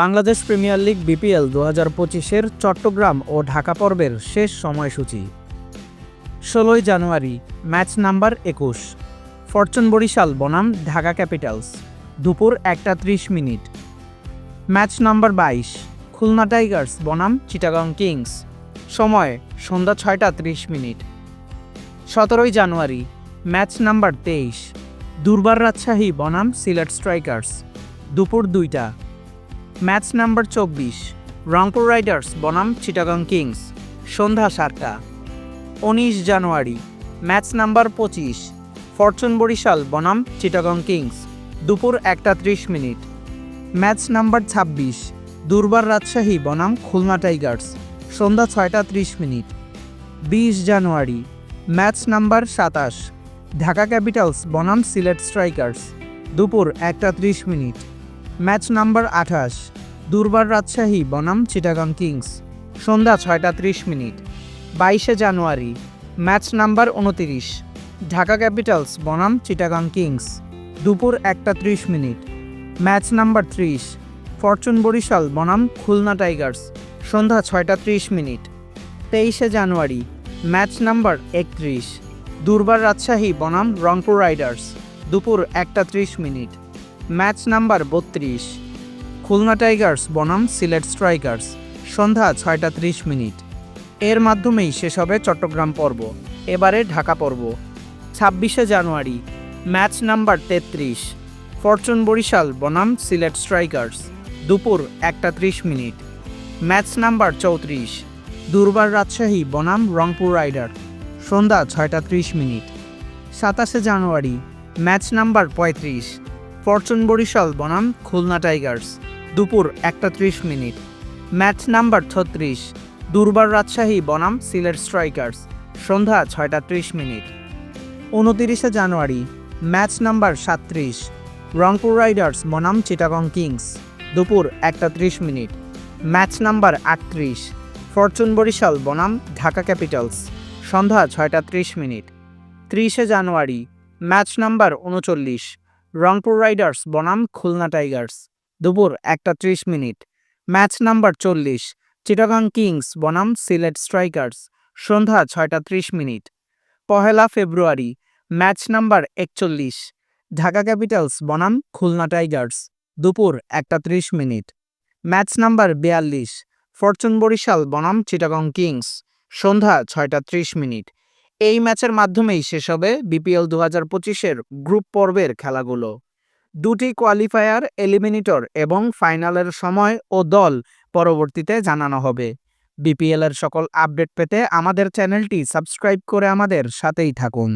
Bangladesh premier league BPL দু হাজার পঁচিশের চট্টগ্রাম ও ঢাকা পর্বের শেষ সময়সূচি। ষোলোই জানুয়ারি, ম্যাচ নাম্বার একুশ। ফরচুন বরিশাল, বনাম, ঢাকা ক্যাপিটালস। দুপুর একটা ত্রিশ মিনিট। ম্যাচ নাম্বার বাইশ, খুলনা টাইগার্স, বনাম, চিটাগং কিংস। সময়, সন্ধ্যা ছয়টা ত্রিশ মিনিট। সতেরোই জানুয়ারি, ম্যাচ নাম্বার তেইশ। দুর্বার রাজশাহী, বনাম, সিলেট স্ট্রাইকার্স। দুপুর দুইটা। ম্যাচ নাম্বার চব্বিশ, রংপুর রাইডার্স, বনাম, চিটাগং কিংস, সন্ধ্যা সাতটা, উনিশ জানুয়ারি, ম্যাচ নাম্বার পঁচিশ, ফরচুন বরিশাল, বনাম, চিটাগং কিংস, দুপুর একটা ত্রিশ মিনিট। ম্যাচ নাম্বার ছাব্বিশ, দুর্বার রাজশাহী, বনাম, খুলনা টাইগার্স, সন্ধ্যা ছয়টা ত্রিশ মিনিট। বিশ জানুয়ারি, ম্যাচ নাম্বার সাতাশ, ঢাকা ক্যাপিটালস, বনাম, সিলেট স্ট্রাইকার্স, দুপুর একটা ত্রিশ মিনিট। ম্যাচ নাম্বার আঠাশ, দুর্বার রাজশাহী, বনাম, চিটাগাং কিংস। সন্ধ্যা ছয়টা ত্রিশ মিনিট, বাইশে জানুয়ারি, ম্যাচ নাম্বার উনতিরিশ, ঢাকা ক্যাপিটালস, বনাম, চিটাগাং কিংস। দুপুর একটা ত্রিশ মিনিট, ম্যাচ নাম্বার ত্রিশ, ফরচুন বরিশাল, বনাম, খুলনা টাইগার্স। সন্ধ্যা ছয়টা ত্রিশ মিনিট, তেইশে জানুয়ারি, ম্যাচ নাম্বার একত্রিশ, দুর্বার রাজশাহী, বনাম, রংপুর রাইডার্স। দুপুর একটা ত্রিশ মিনিট ম্যাচ নাম্বার বত্রিশ। খুলনা টাইগার্স, বনাম সিলেট স্ট্রাইকার্স, সন্ধ্যা ছয়টা ত্রিশ মিনিট। এর মাধ্যমেই শেষ হবে চট্টগ্রাম পর্ব। এবারে ঢাকা পর্ব। ছাব্বিশে জানুয়ারি, ম্যাচ নাম্বার তেত্রিশ, ফরচুন বরিশাল, বনাম সিলেট স্ট্রাইকার্স, দুপুর একটা ত্রিশ মিনিট। ম্যাচ নাম্বার চৌত্রিশ, দুর্বার রাজশাহী, বনাম রংপুর রাইডার, সন্ধ্যা ছয়টা ত্রিশ মিনিট। সাতাশে জানুয়ারি, ম্যাচ নাম্বার পঁয়ত্রিশ ফরচুন বরিশাল, বনাম খুলনা টাইগার্স। দুপুর একটা ত্রিশ মিনিট। ম্যাচ নাম্বার ছত্রিশ, দুর্বার রাজশাহী, বনাম সিলেট স্ট্রাইকার্স। সন্ধ্যা ছয়টা ত্রিশ মিনিট। উনতিরিশে জানুয়ারি, ম্যাচ নাম্বার সাতত্রিশ, রংপুর রাইডার্স, বনাম চিটাগং কিংস। দুপুর একটা ত্রিশ মিনিট। ম্যাচ নাম্বার আটত্রিশ, ফরচুন বরিশাল, বনাম ঢাকা ক্যাপিটালস। সন্ধ্যা ছয়টা ত্রিশ মিনিট। ত্রিশে জানুয়ারি, ম্যাচ নাম্বার উনচল্লিশ রংপুর রাইডার্স, বনাম, খুলনা টাইগার্স। দুপুর একটা ত্রিশ মিনিট। ম্যাচ নাম্বার চল্লিশ, চিটাগাং কিংস, বনাম, সিলেট স্ট্রাইকার্স। সন্ধ্যা ছয়টা ত্রিশ মিনিট। পহেলা ফেব্রুয়ারি, ম্যাচ নাম্বার একচল্লিশ, ঢাকা ক্যাপিটালস, বনাম, খুলনা টাইগার্স। দুপুর একটা ত্রিশ মিনিট। ম্যাচ নাম্বার বিয়াল্লিশ, ফরচুন বরিশাল, বনাম, চিটাগং কিংস। সন্ধ্যা ছয়টা ত্রিশ মিনিট। এই ম্যাচের মাধ্যমেই শেষ হবে বিপিএল দু হাজার পঁচিশের গ্রুপ পর্বের খেলাগুলো। দুটি কোয়ালিফায়ার, এলিমিনেটর এবং ফাইনালের সময় ও দল পরবর্তীতে জানানো হবে। বিপিএলের সকল আপডেট পেতে আমাদের চ্যানেলটি সাবস্ক্রাইব করে আমাদের সাথেই থাকুন।